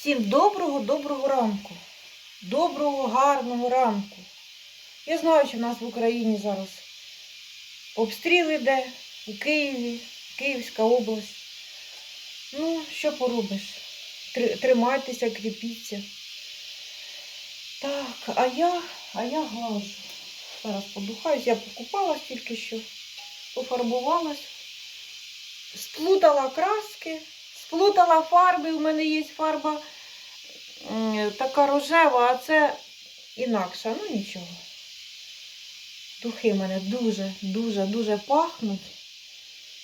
Всім доброго-доброго ранку. Доброго, гарного ранку. Я знаю, що в нас в Україні зараз обстріл іде у Києві, Київська область. Ну, що поробиш? Тримайтеся, кріпіться. Так, а я, а я глажу. Зараз подухаюсь, я покупалась тільки що, пофарбувалась, сплутала краски, сплутала фарби. У мене є фарба така рожева, а це інакша. Ну нічого. Духи в мене дуже, дуже, дуже пахнуть.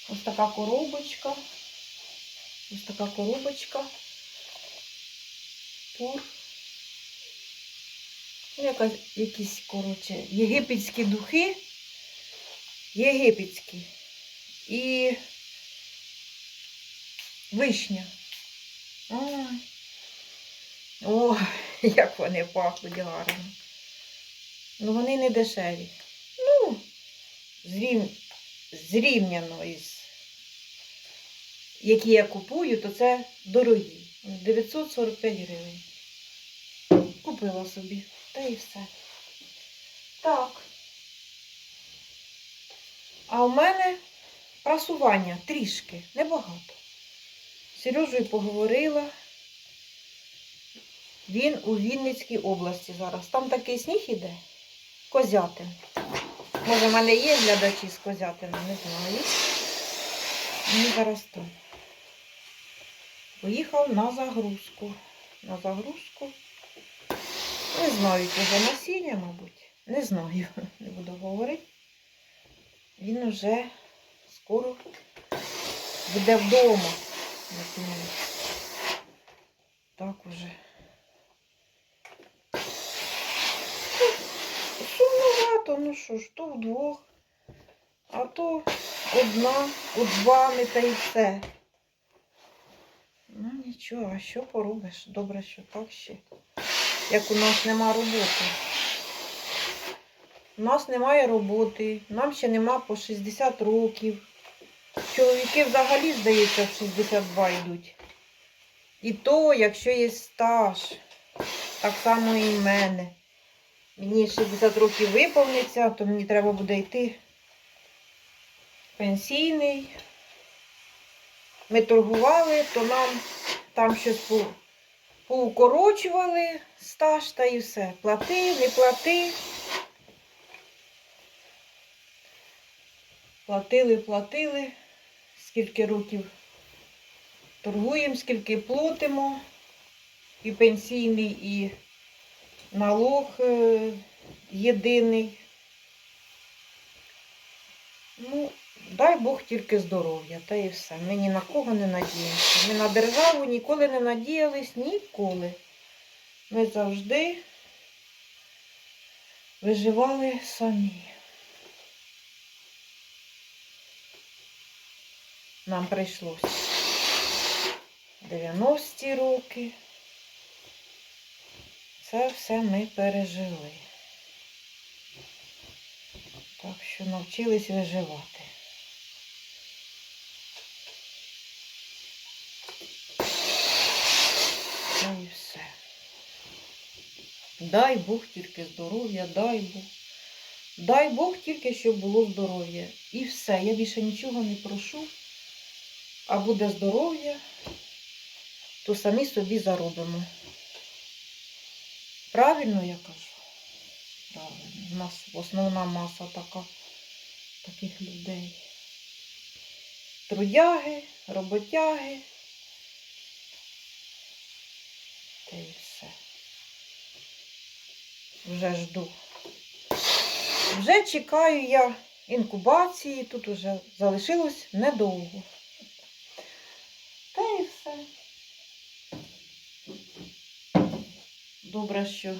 Ось така коробочка. Ось така коробочка. Пур. Ну, якась, якісь, коротше, єгипетські духи. Єгипетські. І вишня. О, як вони пахнуть гарно. Ну, вони не дешеві. Ну, зрів... зрівняно із які я купую, то це дорогі. 945 гривень. Купила собі. Та і все. Так. А у мене прасування трішки, небагато. Сережею поговорила. Він у Вінницькій області зараз. Там такий сніг іде. Козятин. Може, в мене є глядачі з Козятина, не знаю. Він зараз там. Поїхав на загрузку. На загрузку. Не знаю, його насіння, мабуть. Не знаю, не буду говорити. Він уже скоро буде вдома. Я думаю. Так уже. Сумновато, ну що ж, то вдвох, а то одна, удвами та й все. Ну нічого, а що поробиш? Добре, що так ще. Як у нас нема роботи. У нас немає роботи, нам ще нема по 60 років. Чоловіки взагалі, здається, в 62 йдуть. І то, якщо є стаж, так само і в мене. Мені 60 років виповниться, то мені треба буде йти пенсійний. Ми торгували, то нам там щось поукорочували стаж та і все. Плати, не плати. Платили, платили, скільки років торгуємо, скільки платимо. І пенсійний, і налог е, єдиний. Ну, дай Бог тільки здоров'я, та і все. Ми ні на кого не надіємося. Ми на державу ніколи не надіялись, ніколи. Ми завжди виживали самі. Нам прийшлось 90-ті роки. Це все ми пережили. Так що навчились виживати. Та і все. Дай Бог тільки здоров'я, дай Бог. Дай Бог тільки, щоб було здоров'я. І все. Я більше нічого не прошу. А буде здоров'я, то самі собі заробимо. Правильно я кажу? Правильно. У нас основна маса така, таких людей. Трудяги, роботяги. Та і все. Вже жду. Вже чекаю я інкубації. Тут уже залишилось недовго. Та і все. Добре, що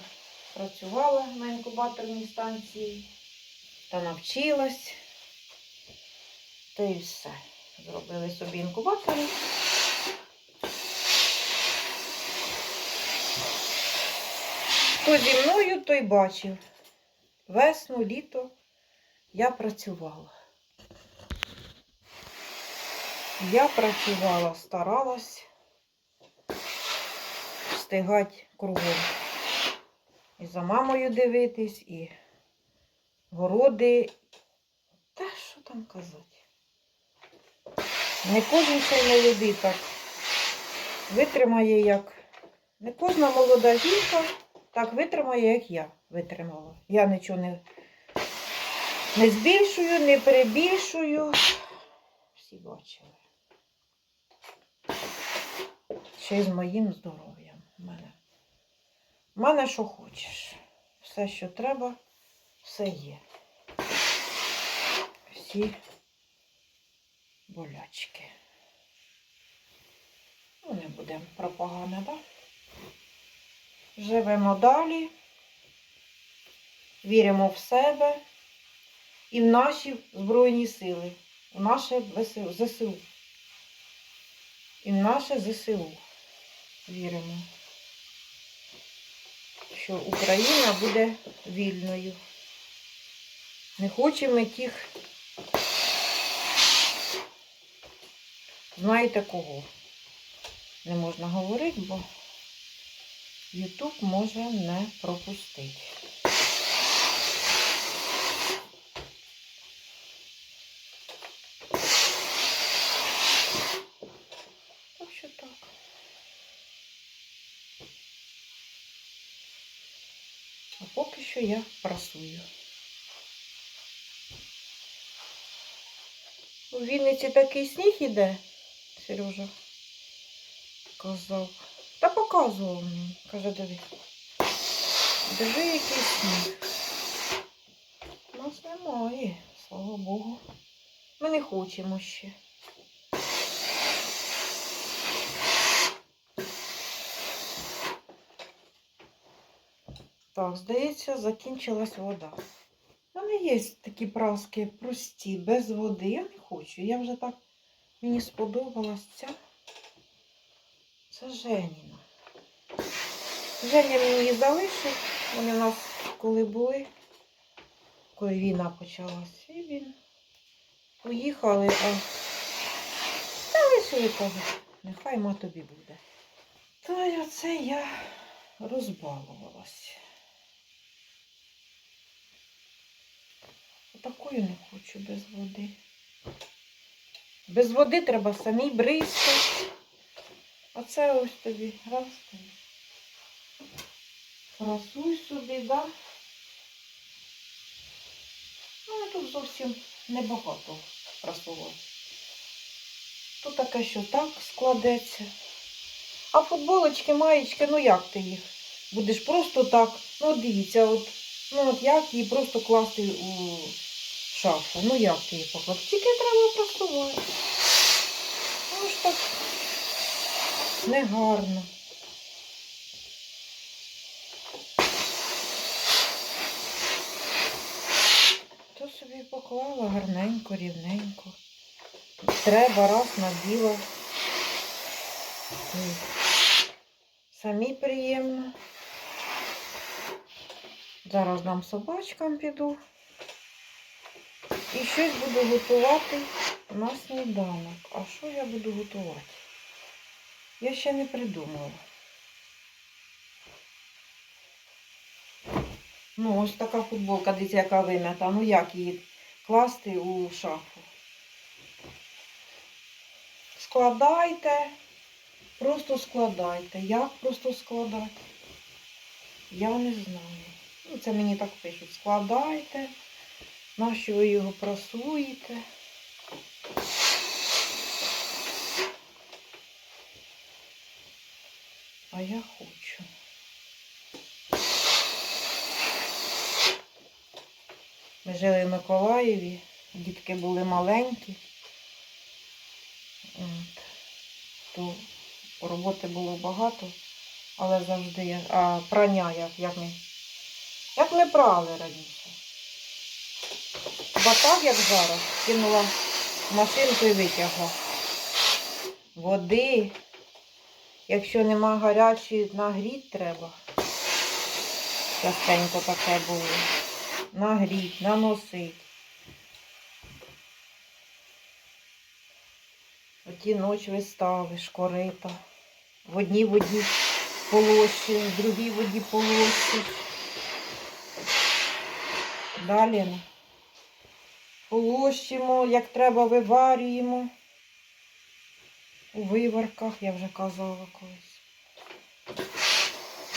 працювала на інкубаторній станції та навчилась. Та і все. Зробили собі інкубатори. Хто зі мною, той бачив. Весну, літо я працювала. Я працювала, старалась. встигати кругом. І за мамою дивитись, і городи. Та що там казати? Не кожен й молодий так витримає, як. Не кожна молода жінка так витримає, як я витримала. Я нічого не, не збільшую, не перебільшую. Всі бачили. Ще й з моїм здоров'ям. У мене. У мене що хочеш. Все, що треба, все є. Всі болячки. Ну, не будемо про погане, так? Живемо далі, віримо в себе і в наші Збройні сили, в наше ЗСУ. І в наше ЗСУ віримо, що Україна буде вільною. Не хочемо тих, знаєте кого. Не можна говорити, бо Ютуб може не пропустити. Так що так. А поки що я прасую. У Вінниці такий сніг іде, Сережа казав. Та показував мені. Каже, диви. Диви, який сніг. У нас немає, слава Богу. Ми не хочемо ще. Так, здається, закінчилась вода. У мене є такі праски прості, без води. Я не хочу. Я вже так мені сподобалась ця. Це Женіна. Женя мені її залишив. Вони у нас коли були, коли війна почалась. І він поїхали, а залишили, кажуть, нехай ма тобі буде. Та оце я розбалувалась. Такою не хочу без води. Без води треба бризкати. А це ось тобі раз тобі. Красуй собі, да? Ну, тут зовсім небагато прасувати. Тут таке, що так складеться. А футболочки, маєчки, ну як ти їх? Будеш просто так. Ну, дивіться, от, ну от як її просто класти у шафу. Ну як ти її поклав? Тільки треба прасувати. Ну ж так негарно. То собі поклала гарненько, рівненько. Треба раз наділа. Самі приємно. Зараз дам собачкам піду. І щось буду готувати на сніданок. А що я буду готувати? Я ще не придумала. Ну, ось така футболка, дивіться, яка вимята. Ну як її класти у шафу? Складайте, просто складайте. Як просто складати? Я не знаю. Ну, це мені так пишуть. Складайте. Нащо ви його прасуєте? А я хочу. Ми жили в Миколаєві, дітки були маленькі. От. То роботи було багато, але завжди я. А прання як, як ми. Як ми прали раніше. Бо як зараз, кинула машинку і витягла. Води. Якщо нема гарячої, нагріть треба. Частенько таке було. Нагріть, наносить. Оті ночі вистави, шкорита. В одній воді полощиш, в другій воді полощиш. Далі полощимо, як треба, виварюємо. У виварках, я вже казала колись.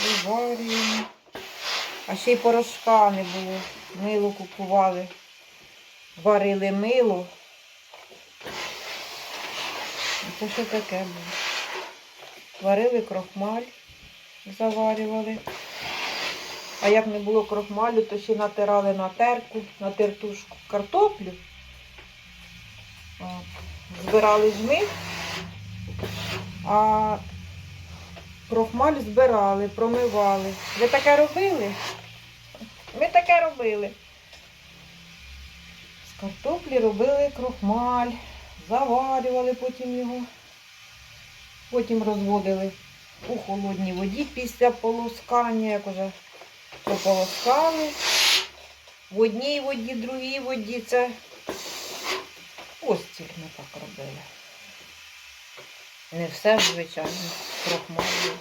Виварюємо. А ще й порошка не було. Мило купували. Варили мило. Це що таке було? Варили крохмаль, заварювали. А як не було крохмалю, то ще натирали на терку, на тертушку картоплю. Збирали жми, а крохмаль збирали, промивали. Ви таке робили? Ми таке робили. З картоплі робили крохмаль, заварювали потім його. Потім розводили у холодній воді після полоскання, як уже пополоскали. В одній воді, другій воді це постіль ми так робили. Не все, звичайно, крохмалю.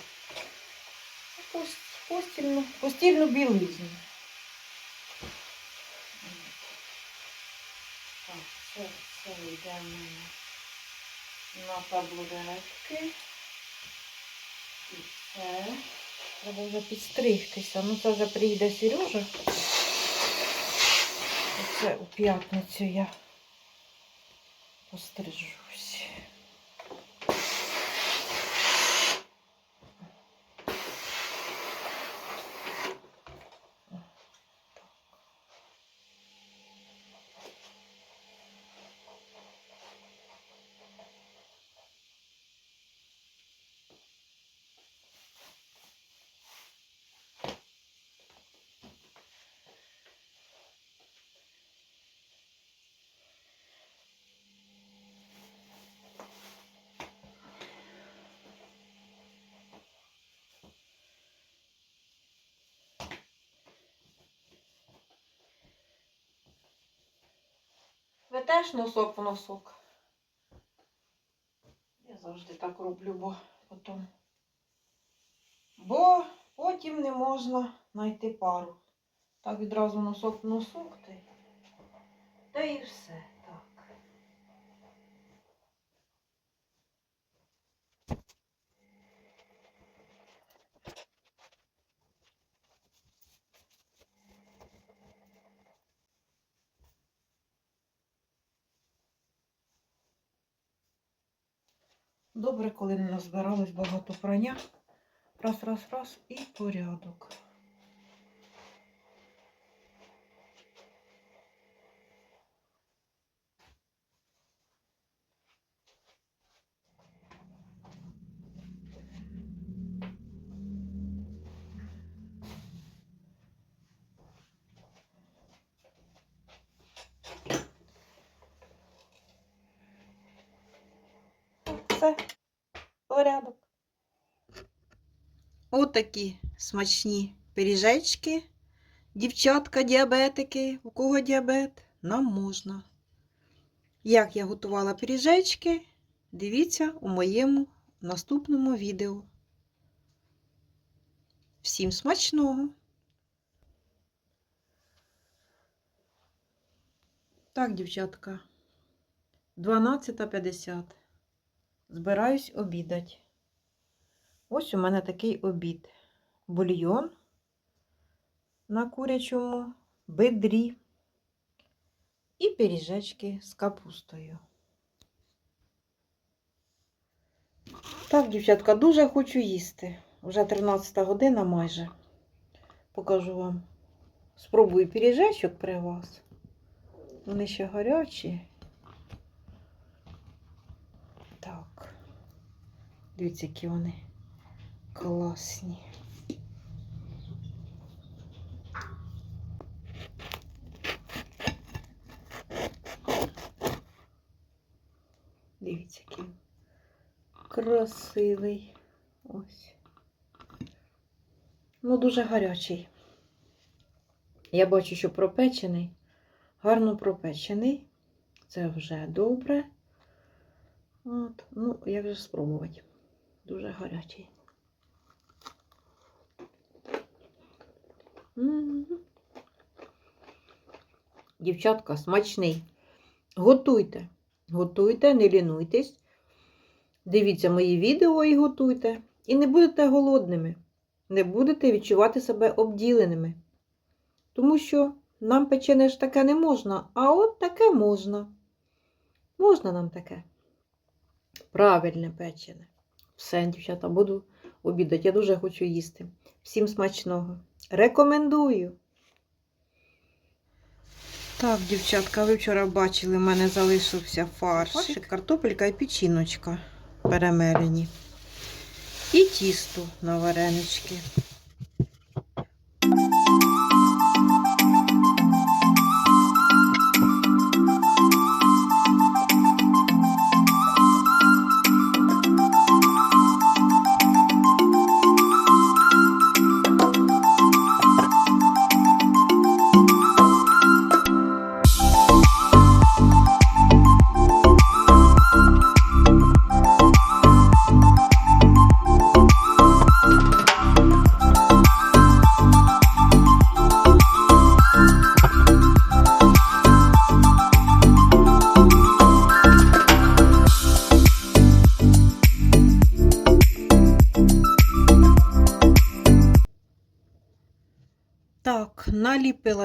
Постільну, постільну білизну. Це, йде в мене на таблетки. І це. Треба вже підстригтися. Ну це вже приїде Сережа. Це у п'ятницю я пострижусь. Ви теж носок в носок. Я завжди так роблю, бо потім. Бо потім не можна знайти пару. Так відразу носок в носок та й, все. Так. Добре, коли не назбиралось багато прання. Раз, раз, раз і порядок. Все, порядок. Отакі смачні пиріжечки. Дівчатка, діабетики, у кого діабет, нам можна. Як я готувала пиріжечки, дивіться у моєму наступному відео. Всім смачного! Так, дівчатка, 12.50. Збираюсь обідати. Ось у мене такий обід. Бульйон на курячому бедрі і пиріжечки з капустою. Так, дівчатка, дуже хочу їсти. Вже 13 година майже. Покажу вам. Спробую пиріжечок при вас. Вони ще гарячі. Так. Дивіться, які вони класні. Дивіться, який він красивий. Ось. Ну, дуже гарячий. Я бачу, що пропечений, гарно пропечений. Це вже добре. От, ну, як же спробувати? Дуже гарячий. Дівчатка, смачний. Готуйте. Готуйте, не лінуйтесь. Дивіться мої відео і готуйте. І не будете голодними. Не будете відчувати себе обділеними. Тому що нам печене ж таке не можна, а от таке можна. Можна нам таке. Правильне печене. Все, дівчата, буду обідати. Я дуже хочу їсти. Всім смачного. Рекомендую. Так, дівчатка, ви вчора бачили, в мене залишився фаршик, картопелька і печіночка перемерені. І тісто на варенички.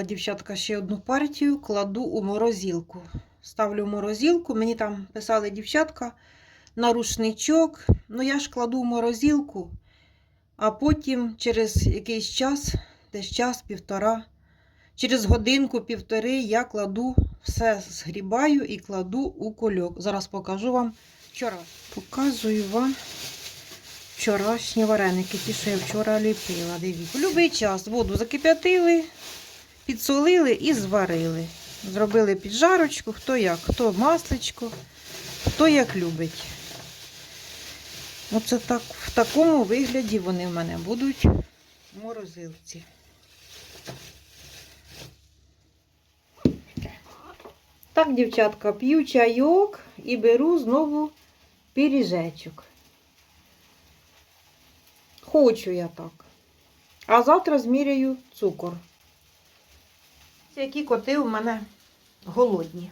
Дівчатка ще одну партію, кладу у морозилку. Ставлю в морозилку. Мені там писали дівчатка на рушничок. Ну, я ж кладу в морозилку, а потім через якийсь час, десь час, півтора, через годинку-півтори я кладу все згрібаю і кладу у кульок. Зараз покажу вам вчора. Показую вам вчорашні вареники, ті, що я вчора ліпила. Дивіться. Будь-який час воду закип'ятили, підсолили і зварили. Зробили піджарочку, хто як, хто масличко, хто як любить. Оце так, в такому вигляді вони в мене будуть в морозилці. Так, дівчатка, п'ю чайок і беру знову пиріжечок. Хочу я так. А завтра зміряю цукор. Які коти у мене голодні.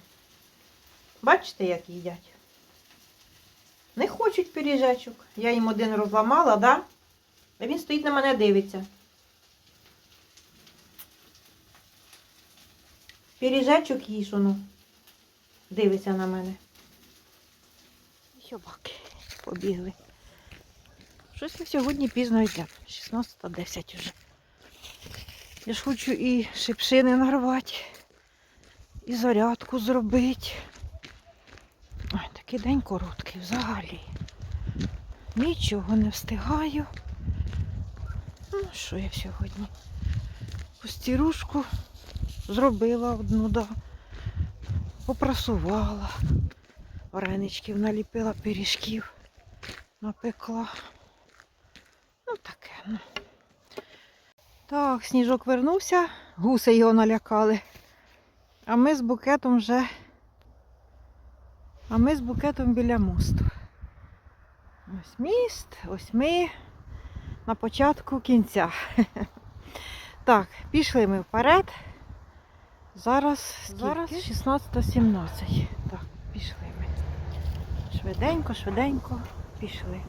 Бачите, як їдять? Не хочуть пиріжечок. Я їм один розламала, да? А він стоїть на мене дивиться. Пиріжечок їж, воно. Дивиться на мене. Собаки побігли. Щось ми сьогодні пізно йдемо. 16.10 вже. Я ж хочу і шипшини нарвати, і зарядку зробити. Ой, такий день короткий взагалі. Нічого не встигаю. Ну, що я сьогодні? Постірушку зробила одну, да. Попрасувала. Вареничків наліпила, пиріжків напекла. Ну, таке. Так, сніжок вернувся, гуси його налякали. А ми з букетом вже. А ми з букетом біля мосту. Ось міст, ось ми на початку кінця. Так, пішли ми вперед. Зараз, зараз 16.17. Так, пішли ми. Швиденько, швиденько пішли.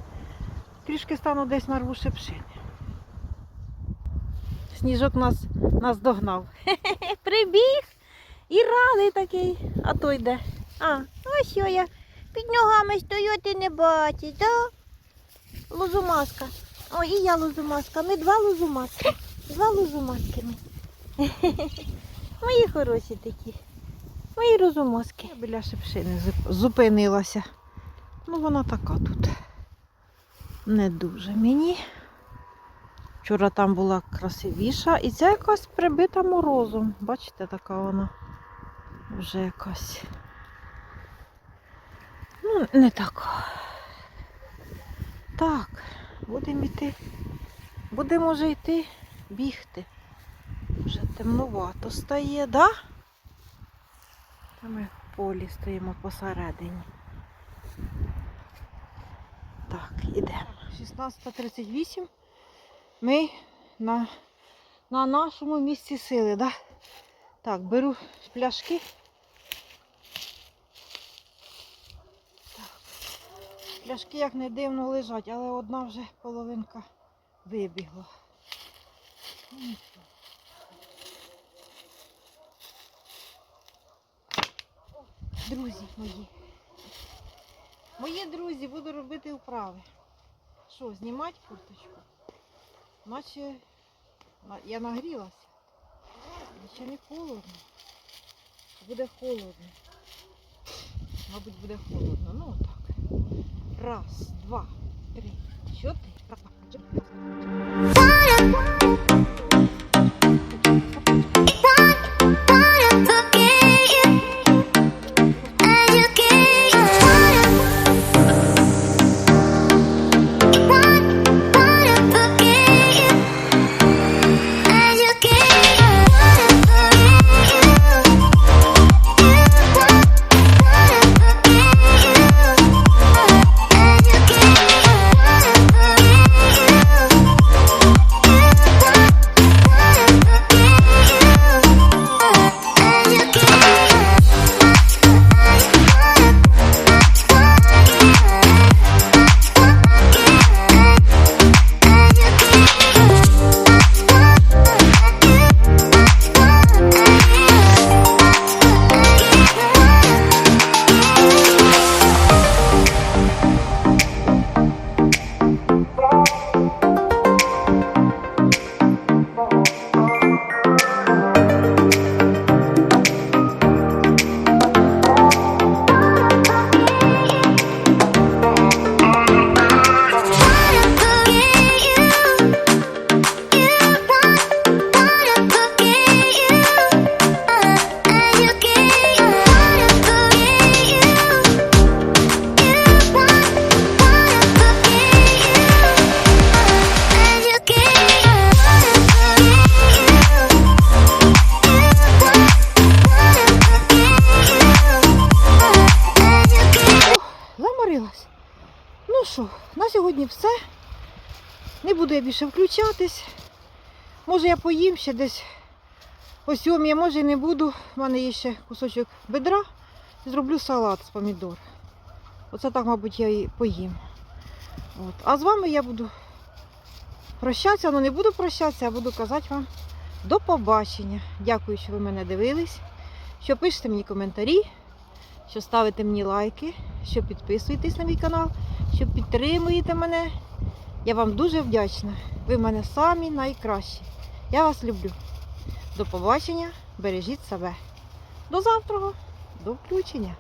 Трішки стану десь на рву шипшини. Сніжок нас, нас догнав. Прибіг і радий такий, а той йде. А, ось що я під ногами стою, ти не бачиш, да? Лозумаска. Ой, і я лозумаска. Ми два лозумаски. Два лозумаски ми. Мої хороші такі. Мої розумаски. Я біля шипшини зупинилася. Ну, вона така тут. Не дуже мені. Вчора там була красивіша. І ця якась прибита морозом. Бачите, така вона вже якась. Ну, не така. Так, будемо йти. Будемо вже йти бігти. Вже темнувато стає, да? Та ми в полі стоїмо посередині. Так, ідемо. 16.38. Ми на, на нашому місці сили, да? Так, беру пляшки. Пляшки, як не дивно, лежать, але одна вже половинка вибігла. Друзі мої. Мої друзі, буду робити вправи. Що, знімати курточку? Наче я нагрілася. Ще не холодно. Буде холодно. Мабуть, буде холодно. Ну отак. Раз, два, три, чотири. Ну що, на сьогодні все. Не буду я більше включатись. Може я поїм ще десь о сьомій, може і не буду. У мене є ще кусочок бедра. Зроблю салат з помідор. Оце так, мабуть, я і поїм. От. А з вами я буду прощатися, ну не буду прощатися, а буду казати вам до побачення. Дякую, що ви мене дивились, що пишете мені коментарі, що ставите мені лайки, що підписуєтесь на мій канал, що підтримуєте мене. Я вам дуже вдячна. Ви в мене самі найкращі. Я вас люблю. До побачення, бережіть себе. До завтра, до включення.